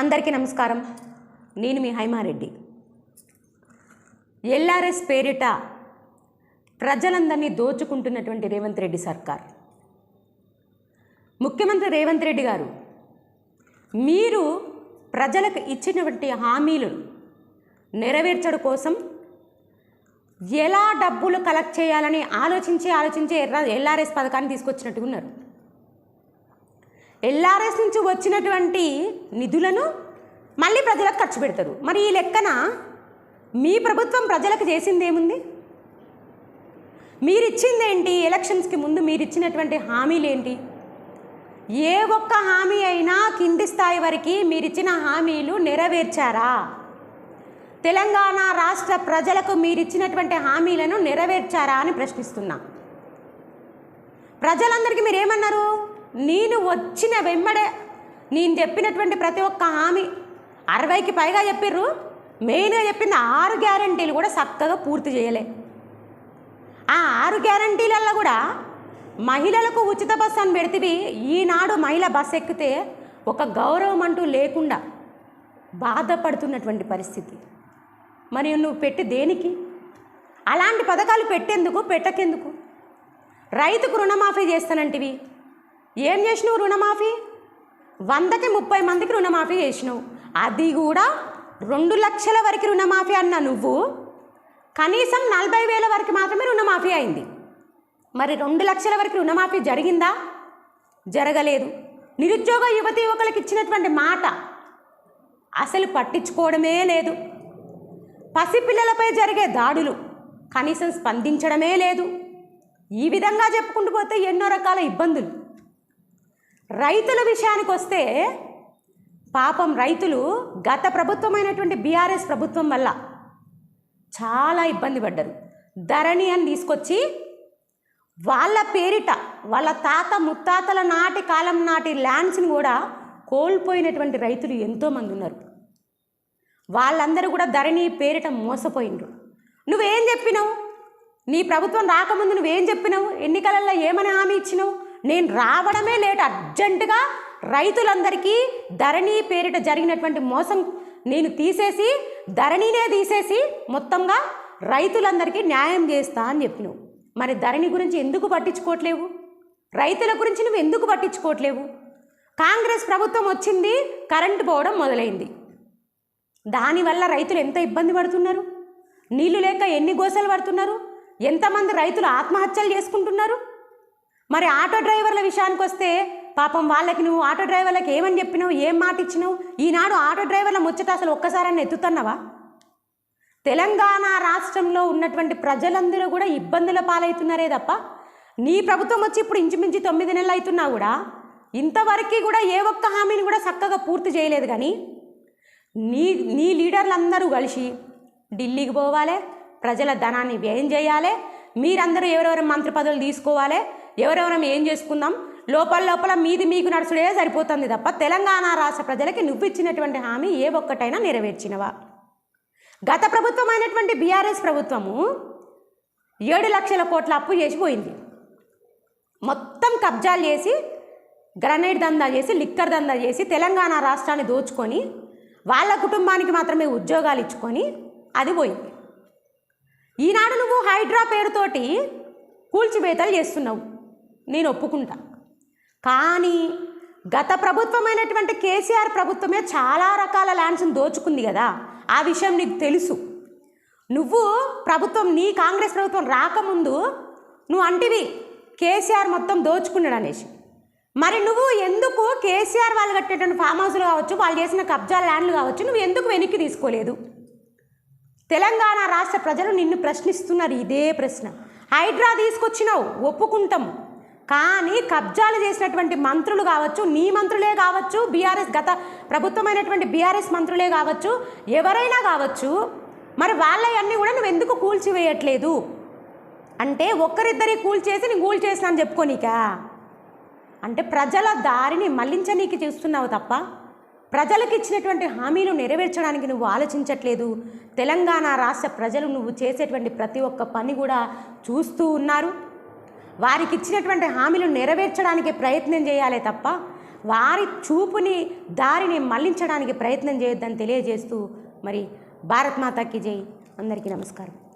అందరికీ నమస్కారం. నేను మీ హైమారెడ్డి. ఎల్ఆర్ఎస్ పేరిట ప్రజలందరినీ దోచుకుంటున్నటువంటి రేవంత్ రెడ్డి సర్కార్. ముఖ్యమంత్రి రేవంత్ రెడ్డి గారు మీరు ప్రజలకు ఇచ్చినటువంటి హామీలను నెరవేర్చడం కోసం ఎలా డబ్బులు కలెక్ట్ చేయాలని ఆలోచించి ఆలోచించి ఎర్ర ఎల్ఆర్ఎస్ పథకాన్ని తీసుకొచ్చినట్టుగా ఉన్నారు. ఎల్ఆర్ఎస్ నుంచి వచ్చినటువంటి నిధులను మళ్ళీ ప్రజలకు ఖర్చు పెడతారు. మరి ఈ లెక్కన మీ ప్రభుత్వం ప్రజలకు చేసింది ఏముంది మీరిచ్చింది ఏంటి ఎలక్షన్స్కి ముందు మీరు ఇచ్చినటువంటి హామీలు ఏంటి ఏ ఒక్క హామీ అయినా కింది స్థాయి వరకు మీరిచ్చిన హామీలు నెరవేర్చారా? తెలంగాణ రాష్ట్ర ప్రజలకు మీరిచ్చినటువంటి హామీలను నెరవేర్చారా అని ప్రశ్నిస్తున్నా. ప్రజలందరికీ మీరు ఏమన్నారు నేను వచ్చిన వెంబడే నేను చెప్పినటువంటి ప్రతి ఒక్క హామీ అరవైకి పైగా చెప్పిర్రు. మెయిన్గా చెప్పింది ఆరు గ్యారంటీలు కూడా చక్కగా పూర్తి చేయలే. ఆ ఆరు గ్యారంటీలలో కూడా మహిళలకు ఉచిత బస్సు అని పెడితే ఈనాడు మహిళ బస్సు ఎక్కితే ఒక గౌరవం అంటూ లేకుండా బాధపడుతున్నటువంటి పరిస్థితి. మరి నువ్వు పెట్టి దేనికి? అలాంటి పథకాలు పెట్టేందుకు పెట్టకెందుకు? రైతుకు రుణమాఫీ చేస్తానంటివి. ఏం చేసినావు రుణమాఫీ? వందకి ముప్పై మందికి రుణమాఫీ చేసినావు. అది కూడా రెండు లక్షల వరకు రుణమాఫీ అన్న నువ్వు. కనీసం నలభై వేల వరకు మాత్రమే రుణమాఫీ అయింది. మరి రెండు లక్షల వరకు రుణమాఫీ జరిగిందా? జరగలేదు. నిరుద్యోగ యువతి యువకులకు ఇచ్చినటువంటి మాట అసలు పట్టించుకోవడమే లేదు. పసిపిల్లలపై జరిగే దాడులు కనీసం స్పందించడమే లేదు. ఈ విధంగా చెప్పుకుంటూ పోతే ఎన్నో రకాల ఇబ్బందులు. రైతుల విషయానికి వస్తే పాపం రైతులు గత ప్రభుత్వమైనటువంటి బీఆర్ఎస్ ప్రభుత్వం వల్ల చాలా ఇబ్బంది పడ్డారు. ధరణి అని తీసుకొచ్చి వాళ్ళ పేరిట వాళ్ళ తాత ముత్తాతల నాటి కాలం నాటి ల్యాండ్స్ని కూడా కోల్పోయినటువంటి రైతులు ఎంతోమంది ఉన్నారు. వాళ్ళందరూ కూడా ధరణి పేరిట మోసపోయిండ్రు. నువ్వేం చెప్పినావు? నీ ప్రభుత్వం రాకముందు నువ్వేం చెప్పినావు? ఎన్నికలలో ఏమని హామీ ఇచ్చినావు? నేను రావడమే లేట్. అర్జెంటుగా రైతులందరికీ ధరణి పేరిట జరిగినటువంటి మోసం నేను తీసేసి ధరణినే తీసేసి మొత్తంగా రైతులందరికీ న్యాయం చేస్తా అని చెప్పినావు మరి ధరణి గురించి ఎందుకు పట్టించుకోవట్లేవు? రైతుల గురించి నువ్వు ఎందుకు పట్టించుకోవట్లేవు? కాంగ్రెస్ ప్రభుత్వం వచ్చింది కరెంటు పోవడం మొదలైంది. దానివల్ల రైతులు ఎంత ఇబ్బంది పడుతున్నారు? నీళ్ళు లేక ఎన్ని గోసలు పడుతున్నారు? ఎంతమంది రైతులు ఆత్మహత్యలు చేసుకుంటున్నారు? మరి ఆటో డ్రైవర్ల విషయానికి వస్తే పాపం వాళ్ళకి నువ్వు ఆటో డ్రైవర్లకు ఏమని చెప్పినావు? ఏం మాట ఇచ్చినావు? ఈనాడు ఆటో డ్రైవర్ల ముచ్చట అసలు ఒక్కసారన్నా ఎత్తుతున్నావా? తెలంగాణ రాష్ట్రంలో ఉన్నటువంటి ప్రజలందరూ కూడా ఇబ్బందుల పాలవుతున్నారే తప్ప నీ ప్రభుత్వం వచ్చి ఇప్పుడు ఇంచుమించు తొమ్మిది నెలలు అవుతున్నా కూడా ఇంతవరకు కూడా ఏ ఒక్క హామీని కూడా చక్కగా పూర్తి చేయలేదు కానీ నీ నీ లీడర్లందరూ కలిసి ఢిల్లీకి పోవాలి ప్రజల ధనాన్ని వ్యయం చేయాలి మీరందరూ ఎవరెవరు మంత్రి పదవులు తీసుకోవాలి ఎవరెవరం ఏం చేసుకుందాం? లోపల లోపల మీది మీకు నడుచుడే సరిపోతుంది తప్ప తెలంగాణ రాష్ట్ర ప్రజలకి నువ్వు ఇచ్చినటువంటి హామీ ఏ ఒక్కటైనా నెరవేర్చినవా? గత ప్రభుత్వం అయినటువంటి బీఆర్ఎస్ ప్రభుత్వము ఏడు లక్షల కోట్ల అప్పు చేసిపోయింది మొత్తం కబ్జాలు చేసి గ్రనైట్ దందా చేసి లిక్కర్ దందా చేసి తెలంగాణ రాష్ట్రాన్ని దోచుకొని వాళ్ళ కుటుంబానికి మాత్రమే ఉద్యోగాలు ఇచ్చుకొని అది పోయింది. ఈనాడు నువ్వు హైడ్రా పేరుతోటి కూల్చిబేతలు చేస్తున్నావు. నేను ఒప్పుకుంటా. కానీ గత ప్రభుత్వమైనటువంటి కేసీఆర్ ప్రభుత్వమే చాలా రకాల ల్యాండ్స్ని దోచుకుంది కదా ఆ విషయం నీకు తెలుసు. నువ్వు ప్రభుత్వం నీ కాంగ్రెస్ ప్రభుత్వం రాకముందు నువ్వు అంటివి కేసీఆర్ మొత్తం దోచుకున్నాడు అనేసి. మరి నువ్వు ఎందుకు కేసీఆర్ వాళ్ళు కట్టేటువంటి ఫామ్ హౌస్లు కావచ్చు వాళ్ళు చేసిన కబ్జా ల్యాండ్లు కావచ్చు నువ్వు ఎందుకు వెనక్కి తీసుకోలేదు? తెలంగాణ రాష్ట్ర ప్రజలు నిన్ను ప్రశ్నిస్తున్నారు ఇదే ప్రశ్న. హైడ్రా తీసుకొచ్చినావు ఒప్పుకుంటాం కానీ కబ్జాలు చేసినటువంటి మంత్రులు కావచ్చు నీ మంత్రులే కావచ్చు బీఆర్ఎస్ గత ప్రభుత్వమైనటువంటి బీఆర్ఎస్ మంత్రులే కావచ్చు ఎవరైనా కావచ్చు మరి వాళ్ళవన్నీ కూడా నువ్వు ఎందుకు కూల్చివేయట్లేదు? అంటే ఒక్కరిద్దరి కూల్చేసి నేను కూల్ అని చెప్పుకోనీకా? అంటే ప్రజల దారిని మళ్ళించనీకి చూస్తున్నావు తప్ప ప్రజలకు ఇచ్చినటువంటి హామీలు నెరవేర్చడానికి నువ్వు ఆలోచించట్లేదు. తెలంగాణ రాష్ట్ర ప్రజలు నువ్వు చేసేటువంటి ప్రతి ఒక్క పని కూడా చూస్తూ ఉన్నారు. వారికి ఇచ్చినటువంటి హామీలు నెరవేర్చడానికి ప్రయత్నం చేయాలే తప్ప వారి చూపుని దారిని మళ్ళించడానికి ప్రయత్నం చేయొద్దని తెలియజేస్తూ మరి భారత్ మాతాకి జై. అందరికీ నమస్కారం.